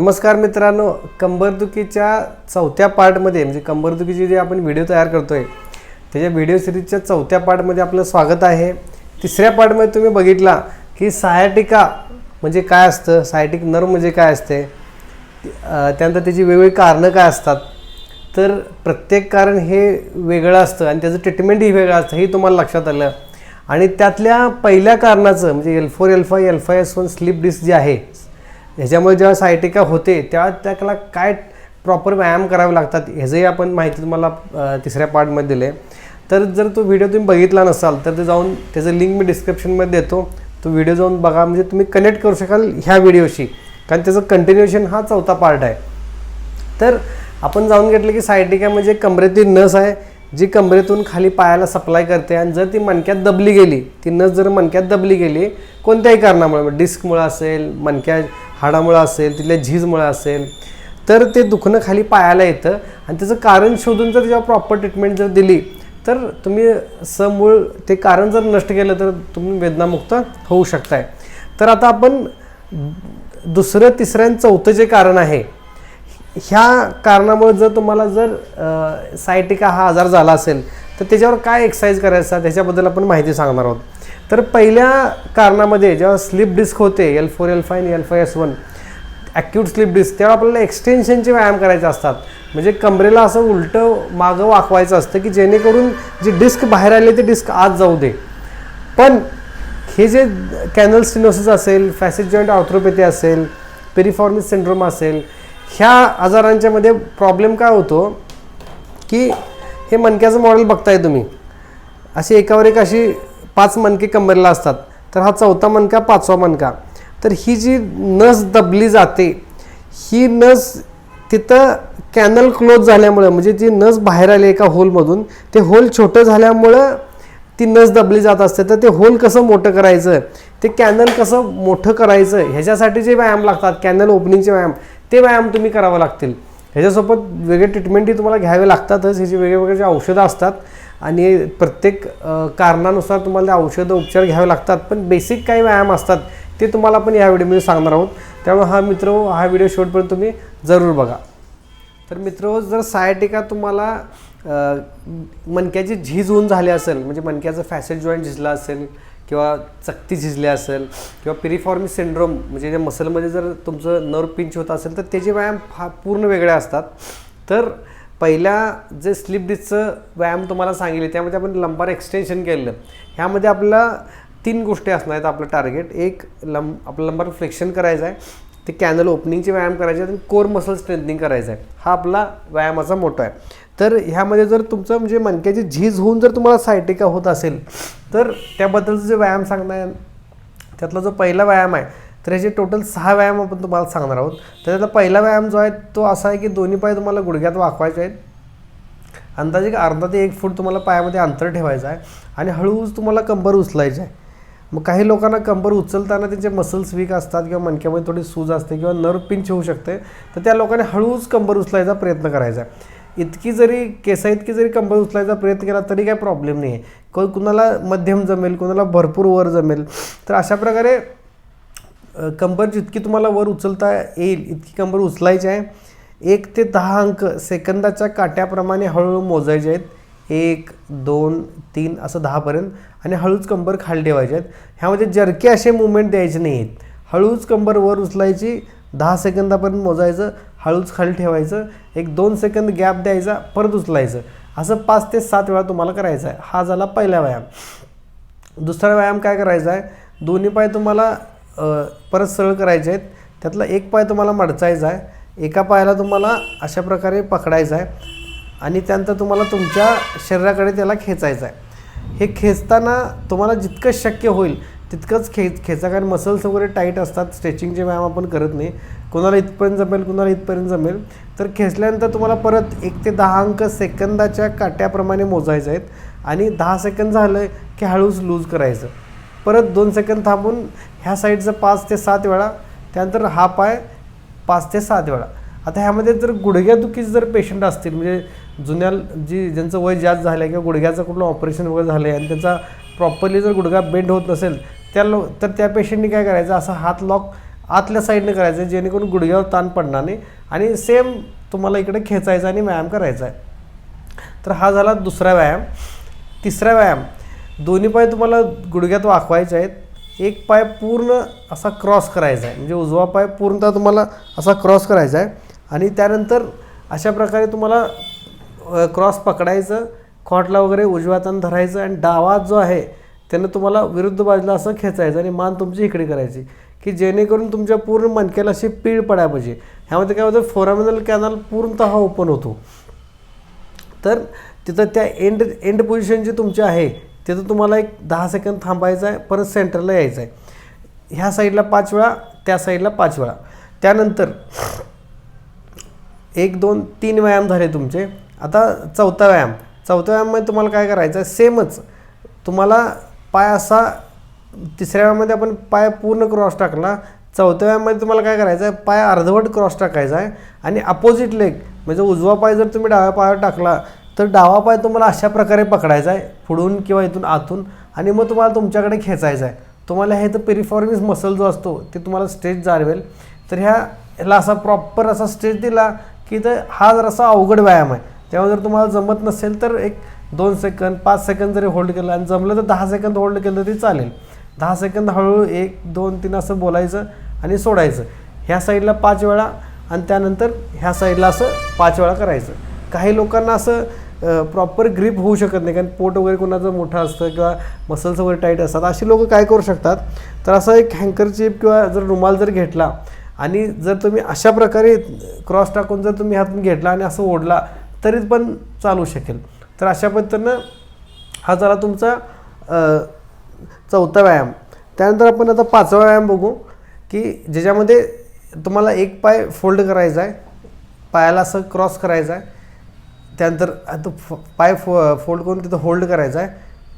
नमस्कार मित्रांनो कंबरदुखीच्या चौथ्या पार्टमध्ये म्हणजे कंबरदुखीची जे आपण व्हिडिओ तयार करतो आहे त्याच्या व्हिडिओ सिरीजच्या चौथ्या पार्टमध्ये आपलं स्वागत आहे. तिसऱ्या पार्टमध्ये तुम्ही बघितला की सायाटिका म्हणजे काय असतं? सायटिक नर्व म्हणजे काय असते? त्यानंतर त्याची वेगवेगळी कारणं काय असतात? तर प्रत्येक कारण हे वेगळं असतं आणि त्याचं ट्रीटमेंटही वेगळं असतं हे तुम्हाला लक्षात आलं. आणि त्यातल्या पहिल्या कारणाचं म्हणजे L four L five L five S one slip disc जे आहे ह्याच्यामुळे जेव्हा सायटिका होते तेव्हा त्याला काय प्रॉपर व्यायाम करावे लागतात ह्याचंही आपण माहिती तुम्हाला तिसऱ्या पार्टमध्ये दिले तर जर तो व्हिडिओ तुम्ही बघितला नसाल तर ते जाऊन त्याचं लिंक मी डिस्क्रिप्शनमध्ये देतो. तो व्हिडिओ जाऊन बघा म्हणजे तुम्ही कनेक्ट करू शकाल ह्या व्हिडिओशी कारण त्याचं कंटिन्युएशन हा चौथा पार्ट आहे. तर आपण जाऊन घेतलं की सायटिका म्हणजे कमरेतील नस आहे जी कमरेतून खाली पायाला सप्लाय करते. आणि जर ती मणक्यात दबली गेली ती नस जर मणक्यात दबली गेली कोणत्याही कारणामुळे डिस्कमुळं असेल मणक्या हाडामुळं असेल तिथल्या झीजमुळं असेल तर ते दुखणं खाली पायाला येतं आणि त्याचं कारण शोधून जर त्याच्यावर प्रॉपर ट्रीटमेंट जर दिली तर तुम्ही समूळ ते कारण जर नष्ट केलं तर तुम्ही वेदनामुक्त होऊ शकताय. तर आता आपण दुसरं तिसरं आणि चौथं जे कारण आहे ह्या कारणामुळे जर तुम्हाला जर सायटिका हा आजार झाला असेल तर त्याच्यावर काय एक्सरसाइज करायचा त्याच्याबद्दल आपण माहिती सांगणार आहोत. तर पहिल्या कारणामध्ये जेव्हा स्लिप डिस्क होते L four L five L five S one acute slip disc तेव्हा आपल्याला एक्सटेन्शनचे व्यायाम करायचे असतात. म्हणजे कमरेला असं उलटं मागं वाकवायचं असतं की जेणेकरून जे डिस्क बाहेर आले ते डिस्क आत जाऊ दे. पण हे जे कॅनल स्टिनोसिस असेल फॅसिड जॉईंट ऑर्थ्रोपॅथी असेल पेरिफॉर्मिस सिंड्रोम असेल ह्या आजारांच्यामध्ये प्रॉब्लेम काय होतो की हे मणक्याचं मॉडेल बघताय तुम्ही. अशी एकावर एक अशी पाच मणके कमरेला असतात तर हा चौथा मणका पाचवा मणका तर ही जी नस दबली जाते ही नस तिथं कॅनल क्लोज झाल्यामुळं म्हणजे जी नस बाहेर आली एका होलमधून ते होल छोटं झाल्यामुळं ती नस दबली जात असते. तर ते होल कसं मोठं करायचं ते कॅनल कसं मोठं करायचं ह्याच्यासाठी जे व्यायाम लागतात कॅनल ओपनिंगचे व्यायाम ते व्यायाम तुम्ही करावं लागतील. ह्याच्यासोबत वेगळे ट्रीटमेंटही तुम्हाला घ्यावे लागतातच ह्याचे वेगळे जे औषधं असतात आणि प्रत्येक कारणानुसार तुम्हाला ते औषधं उपचार घ्यावे लागतात पण बेसिक काही व्यायाम असतात ते तुम्हाला आपण या व्हिडिओमध्ये सांगणार आहोत. त्यामुळे हा मित्र हा व्हिडिओ शेवटपर्यंत तुम्ही जरूर बघा. तर मित्र जर सायटिका तुम्हाला मणक्याची झीज होऊन झाली असेल म्हणजे मणक्याचं फॅसेट जॉईंट झिजला असेल किंवा चकती झिजली असेल किंवा पिरिफॉर्मी सिंड्रोम म्हणजे जे मसलमध्ये जर तुमचं नर्व पिंच होत असेल तर त्याचे व्यायाम फा पूर्ण वेगळे असतात. तर पहिल्या जे स्लिप डिस्कचं व्यायाम तुम्हाला सांगितले त्यामध्ये आपण लंबार एक्सटेन्शन केलेलं. ह्यामध्ये आपल्याला तीन गोष्टी असणार आहेत आपलं टार्गेट एक लंब आपलं लंबार फ्लेक्शन करायचं आहे ते कॅनल ओपनिंगचे व्यायाम करायचे आहे आणि कोर मसल स्ट्रेंथनिंग करायचं आहे. हा आपला व्यायामाचा मोठा आहे. तर ह्यामध्ये जर तुमचं म्हणजे मणक्याची झीज होऊन जर तुम्हाला सायटिका होत असेल तर त्याबद्दलचं जे व्यायाम सांगणार त्यातला जो पहिला व्यायाम आहे तर ह्याचे टोटल सहा व्यायाम आपण तुम्हाला सांगणार आहोत. तर पहिला व्यायाम जो आहे तो असा आहे की दोन्ही पाय तुम्हाला गुडघ्यात वाकवायचे आहेत. अंदाजे एक अर्धा ते एक फूट तुम्हाला पायामध्ये अंतर ठेवायचं आहे आणि हळूच तुम्हाला कंबर उचलायचं आहे. मग काही लोकांना कंबर उचलताना त्यांचे मसल्स वीक असतात किंवा मणक्यामध्ये थोडी सूज असते किंवा नर्व पिंच होऊ शकते. तर त्या लोकांनी हळूच कंबर उचलायचा प्रयत्न करायचा आहे. इतकी जरी केसा इतकी जरी कंबर उचलायचा प्रयत्न केला तरी काही प्रॉब्लेम नाही आहे को कुणाला मध्यम जमेल कुणाला भरपूर वर जमेल. तर अशा प्रकारे कंबर जितकी तुम्हाला वर उचलता येईल इतकी कंबर उचलायची आहे. एक ते दहा अंक सेकंदाच्या काट्याप्रमाणे हळूहळू मोजायचे आहेत. एक दोन तीन असं दहापर्यंत. आणि हळूच कंबर खाली ठेवायचे आहेत. ह्यामध्ये जरके असे मुवमेंट द्यायचे नाही आहेत हळूच कंबर वर उचलायची दहा सेकंदापर्यंत मोजायचं हळूच खाली ठेवायचं एक दोन सेकंद गॅप द्यायचा परत उचलायचं. असं पाच ते सात वेळा तुम्हाला करायचा आहे. हा झाला पहिला व्यायाम. दुसरा व्यायाम काय करायचा आहे? दोन्ही पाय तुम्हाला परत सरळ करायचे आहेत. त्यातला एक पाय तुम्हाला मडचायचा आहे. एका पायाला तुम्हाला अशा प्रकारे पकडायचा आहे. आणि त्यानंतर तुम्हाला तुमच्या शरीराकडे त्याला खेचायचं आहे. हे खेचताना तुम्हाला जितकं शक्य होईल तितकंच खेच खेचा. कारण मसल्स वगैरे टाईट असतात. स्ट्रेचिंगचे व्यायाम आपण करत नाही. कोणाला इथपर्यंत जमेल कोणाला इथपर्यंत जमेल. तर खेचल्यानंतर तुम्हाला परत एक ते दहा अंक सेकंदाच्या काट्याप्रमाणे मोजायचे आहेत. आणि दहा सेकंद झालं की हळूच लूज करायचं. परत दोन सेकंद थांबून ह्या साईडचं पाच ते सात वेळा त्यानंतर हा पाय पाच ते सात वेळा. आता ह्यामध्ये जर गुडघ्यादुखीचे जर पेशंट असतील म्हणजे जुन्या जी ज्यांचं वय जास्त झालं आहे किंवा गुडघ्याचं कुठलं ऑपरेशन वगैरे झालं आहे आणि त्यांचा प्रॉपरली जर गुडघा बेंड होत नसेल त्या लो तर त्या पेशंटनी काय करायचं? असा हात लॉक आतल्या साईडने करायचं आहे जेणेकरून गुडघ्यावर ताण पडणार नाही आणि सेम तुम्हाला इकडे खेचायचा आणि व्यायाम करायचा आहे. तर हा झाला दुसरा व्यायाम. तिसरा व्यायाम दोन्ही पाय तुम्हाला गुडघ्यात वाकवायचे आहेत. एक पाय पूर्ण असा क्रॉस करायचा आहे. म्हणजे उजवा पाय पूर्णतः तुम्हाला असा क्रॉस करायचा आहे. आणि त्यानंतर अशा प्रकारे तुम्हाला क्रॉस पकडायचं खॉटला वगैरे उजव्या हातानं धरायचं आणि डावा जो आहे त्यानं तुम्हाला विरुद्ध बाजूला असं खेचायचं आणि मान तुमची इकडे करायची. की जेणेकरून तुमच्या पूर्ण मणक्याला अशी पीळ पडायला पाहिजे. ह्यामध्ये काय होतं फोरामिनल कॅनल पूर्णतः ओपन होतो. तर तिथं त्या एंड एंड पोझिशन जी तुमची आहे तिथं तुम्हाला एक दहा सेकंद थांबायचं आहे परत सेंटरला यायचं आहे. ह्या साईडला पाच वेळा त्या साईडला पाच वेळा. त्यानंतर एक दोन तीन व्यायाम झाले तुमचे. आता चौथा व्यायाम. चौथ्या व्यायाममध्ये तुम्हाला काय करायचं आहे? सेमच. तुम्हाला पाय असा तिसऱ्या व्यायामध्ये आपण पाय पूर्ण क्रॉस टाकला. चौथ्या व्यायाममध्ये तुम्हाला काय करायचं आहे? पाय अर्धवट क्रॉस टाकायचा आहे. आणि अपोजिट लेग म्हणजे उजवा पाय जर तुम्ही डाव्या पायावर टाकला तर डावा पाय तुम्हाला अशा प्रकारे पकडायचा आहे. पुढून किंवा इथून आतून. आणि मग तुम्हाला तुमच्याकडे खेचायचा आहे. तुम्हाला हे तर पेरिफॉर्मिस मसल जो असतो ते तुम्हाला स्ट्रेच जाणवेल. तर ह्या ह्याला असा प्रॉपर असा स्ट्रेच दिला की तर हा जर असा अवघड व्यायाम आहे. तेव्हा जर तुम्हाला जमत नसेल तर एक दोन सेकंद पाच सेकंद जरी होल्ड केलं आणि जमलं तर दहा सेकंद होल्ड केलं तरी चालेल. दहा सेकंद हळूहळू एक दोन तीन असं बोलायचं आणि सोडायचं. ह्या साईडला पाच वेळा आणि त्यानंतर ह्या साईडला असं पाच वेळा करायचं. काही लोकांना असं प्रॉपर ग्रीप होऊ शकत नाही. कारण पोट वगैरे कोणाचं मोठं असतं किंवा मसल्स वगैरे टाईट असतात. अशी लोक काय करू शकतात? तर असं एक हँकरचिप किंवा जर रुमाल जर घेतला आणि जर तुम्ही अशा प्रकारे क्रॉस टाकून जर तुम्ही हातून घेतला आणि असं ओढला तरी पण चालू शकेल. तर अशा पद्धतीनं हा झाला तुमचा चौथा व्यायाम. त्यानंतर आपण आता पाचवा व्यायाम बघू की ज्याच्यामध्ये तुम्हाला एक पाय फोल्ड करायचा आहे. पायाला असं क्रॉस करायचा आहे. त्यानंतर आता फ पाय फो फोल्ड करून तिथं होल्ड करायचा आहे.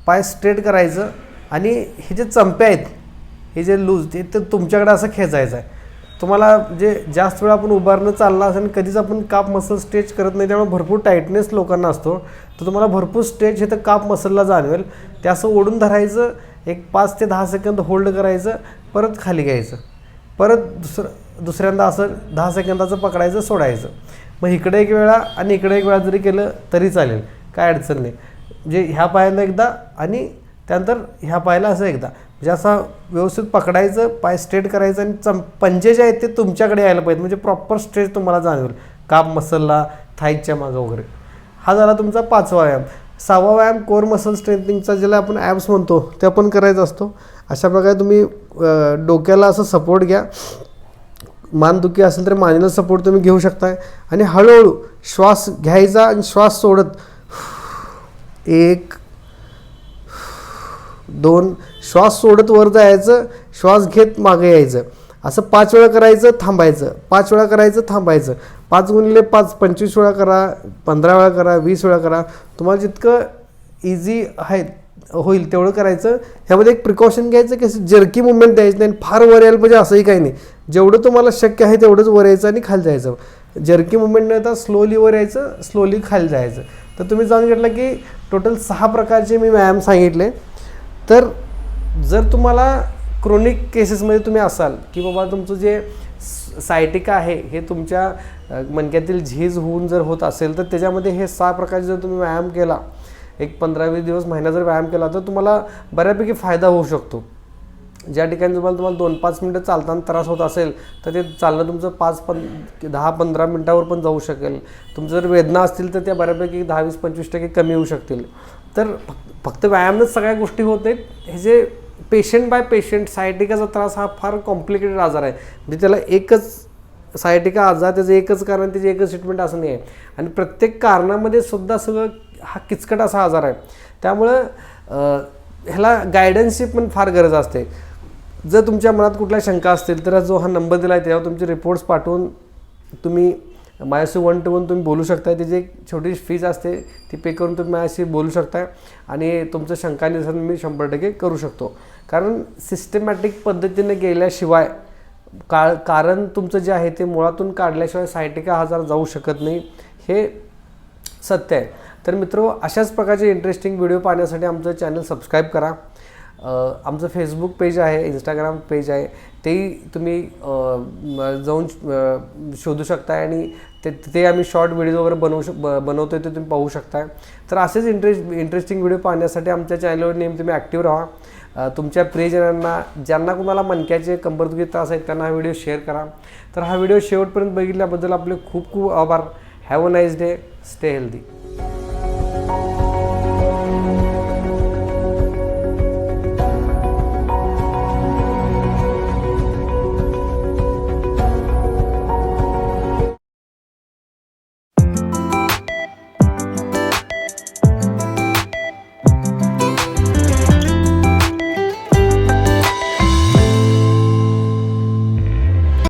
पाय स्ट्रेट करायचं आणि हे जे चंपे आहेत हे जे लूज ते तर तुमच्याकडे असं खेचायचं आहे. तुम्हाला जे जास्त वेळ आपण उभारणं चालला असेल कधीच आपण काप मसल स्ट्रेच करत नाही त्यामुळे भरपूर टाईटनेस लोकांना असतो. तर तुम्हाला भरपूर स्ट्रेच हे तर काप मसलला जाणवेल. ते असं ओढून धरायचं एक पाच ते दहा सेकंद होल्ड करायचं परत खाली घ्यायचं. परत दुसरं दुसऱ्यांदा असं दहा सेकंदाचं पकडायचं सोडायचं. मग इकडे एक वेळा आणि इकडे एक वेळा जरी केलं तरी चालेल. काय अडचण नाही. म्हणजे ह्या पायाला एकदा आणि त्यानंतर ह्या पायाला असं एकदा. म्हणजे असा व्यवस्थित पकडायचं पाय स्ट्रेट करायचं आणि चम पंजे जे आहेत ते तुमच्याकडे यायला पाहिजेत. म्हणजे प्रॉपर स्ट्रेच तुम्हाला जाणवेल. काप मसलला थाईच्या मागं वगैरे. हा झाला तुमचा पाचवा व्यायाम. सहावा व्यायाम कोर मसल स्ट्रेंथनिंगचा ज्याला आपण ॲप्स म्हणतो ते आपण करायचा असतो. अशा प्रकारे तुम्ही डोक्याला असं सपोर्ट घ्या. मानदुखी असेल तर मानेला सपोर्ट तुम्ही घेऊ शकताय. आणि हळूहळू श्वास घ्यायचा आणि श्वास सोडत एक दोन श्वास सोडत वर जायचं श्वास घेत मागे यायचं. असं पाच वेळा करायचं थांबायचं. पाच वेळा करायचं थांबायचं. पाच गुणिले पाच पंचवीस वेळा करा पंधरा वेळा करा वीस वेळा करा. तुम्हाला जितकं इझी आहे होईल तेवढं करायचं. ह्यामध्ये एक प्रिकॉशन घ्यायचं की जर्की मुवमेंट द्यायचं नाही फार वर यायला म्हणजे असंही काही नाही. जेवढं तुम्हाला शक्य आहे तेवढंच वर यायचं आणि खाली जायचं. जर्की मुवमेंट न येता स्लोली वर यायचं स्लोली खाली जायचं. तर तुम्ही जाणून घेतलं की टोटल सहा प्रकारचे मी व्यायाम सांगितले. तर जर तुम्हाला क्रोनिक केसेसमध्ये तुम्ही असाल की बाबा तुमचं जे सायटिका आहे हे तुमच्या मणक्यातील झीज होऊन जर होत असेल तर त्याच्यामध्ये हे सहा प्रकारचे जर तुम्ही व्यायाम केला एक पंधरा वीस दिवस महिना जर व्यायाम केला तर तुम्हाला बऱ्यापैकी फायदा होऊ शकतो. ज्या ठिकाणी तुम्हाला तुम्हाला दोन पाच मिनटं चालताना त्रास होत असेल तर ते चालणं तुमचं पाच पं दहा पंधरा मिनटावर पण जाऊ शकेल. तुमचं जर वेदना असतील तर त्या बऱ्यापैकी दहा वीस पंचवीस टक्के कमी होऊ शकतील. तर फक्त व्यायामच सगळ्या गोष्टी होत आहेत. हे जे पेशंट बाय पेशंट सायटिकाचा त्रास हा फार कॉम्प्लिकेटेड आजार आहे. म्हणजे त्याला एकच सायटिका आजार त्याचं एकच कारण त्याची एकच ट्रीटमेंट असं नाही आहे. आणि प्रत्येक कारणामध्ये सुद्धा सगळं हा किचकट असा आजार आहे. त्यामुळं ह्याला गायडन्सची पण फार गरज असते. जर तुमच्या मनात कुठल्या शंका असतील तर जो हा नंबर दिला आहे त्यावर तुमचे रिपोर्ट्स पाठवून तुम्ही माझ्याशी वन टू वन तुम्ही बोलू शकता त्याची एक छोटी फीज असते ती पे करून तुम्ही माझ्याशी बोलू शकता आणि तुमचं शंका निरसन मी शंभर टक्के करू शकतो. कारण सिस्टमॅटिक पद्धतीने गेल्याशिवाय का कारण तुमचं जे आहे ते मुळातून काढल्याशिवाय सायटिका आजार जाऊ शकत नाही हे सत्य आहे. तर मित्र अशाच प्रकारचे इंटरेस्टिंग व्हिडिओ पाहण्यासाठी आमचं चॅनल सबस्क्राईब करा. आमचं फेसबुक पेज आहे इंस्टाग्राम पेज आहे. तेही तुम्ही जाऊन शोधू शकताय आणि ते ते आम्ही शॉर्ट व्हिडिओ वगैरे बनवू शक ब बनवतो ते तुम्ही पाहू शकताय. तर असेच इंटरेस्ट इंटरेस्टिंग व्हिडिओ पाहण्यासाठी आमच्या चॅनलवर नेहमी तुम्ही ॲक्टिव्ह राहा. तुमच्या प्रियजनांना ज्यांना कुणाला मनक्याचे कंबरदुखी त्रास आहेत त्यांना हा व्हिडिओ शेअर करा. तर हा व्हिडिओ शेवटपर्यंत बघितल्याबद्दल आपले खूप खूप आभार. Have a nice day stay healthy